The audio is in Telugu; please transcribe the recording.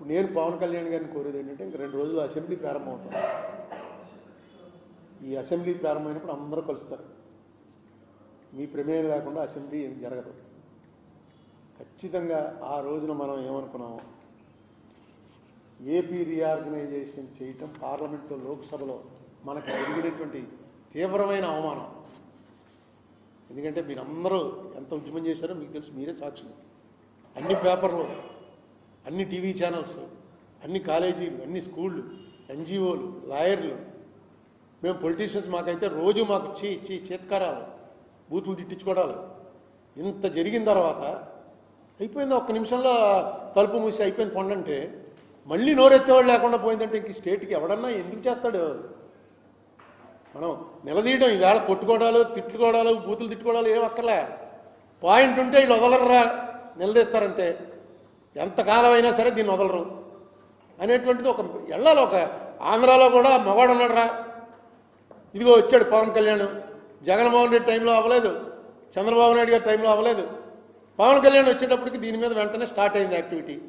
ఇప్పుడు నేను పవన్ కళ్యాణ్ గారిని కోరేది ఏంటంటే ఇంక రెండు రోజులు అసెంబ్లీ ప్రారంభం అవుతుంది. ఈ అసెంబ్లీ ప్రారంభమైనప్పుడు అందరూ కలుస్తారు. మీ ప్రమేయం లేకుండా అసెంబ్లీ ఏం జరగదు. ఖచ్చితంగా ఆ రోజున మనం ఏమనుకున్నాం ఏపీ రీఆర్గనైజేషన్ చేయటం పార్లమెంట్లో లోక్సభలో మనకు జరిగినటువంటి తీవ్రమైన అవమానం. ఎందుకంటే మీరందరూ ఎంత ఉద్యమం చేశారో మీకు తెలుసు మీరే సాక్షులు. అన్ని పేపర్లు అన్ని టీవీ ఛానల్స్ అన్ని కాలేజీలు అన్ని స్కూళ్ళు ఎన్జిఓలు లాయర్లు. మేము పొలిటీషియన్స్ మాకైతే రోజు మాకు చీ చీ చేత్కారాలు బూతులు తిట్టించుకోవడాలు. ఇంత జరిగిన తర్వాత అయిపోయింది ఒక్క నిమిషంలో తలుపు మూసి అయిపోయింది పండంటే మళ్ళీ నోరెత్తేవాడు లేకుండా పోయిందంటే ఇంక స్టేట్కి ఎవడన్నా ఎందుకు చేస్తాడు? మనం నిలదీయడం ఈవేళ కొట్టుకోవడాలు తిట్టుకోవడాలు బూతులు తిట్టుకోవడాలు ఏం అక్కర్లే. పాయింట్ ఉంటే వీళ్ళు వదలరా నిలదీస్తారంతే. ఎంతకాలం అయినా సరే దీన్ని వదలరు. అనేటువంటిది ఒక వెళ్ళాలి ఒక ఆంధ్రాలో కూడా మగవాడు ఉన్నాడురా. ఇదిగో వచ్చాడు పవన్ కళ్యాణ్. జగన్మోహన్ రెడ్డి టైంలో అవ్వలేదు. చంద్రబాబు నాయుడు గారి టైంలో అవ్వలేదు. పవన్ కళ్యాణ్ వచ్చేటప్పటికి దీని మీద వెంటనే స్టార్ట్ అయింది యాక్టివిటీ.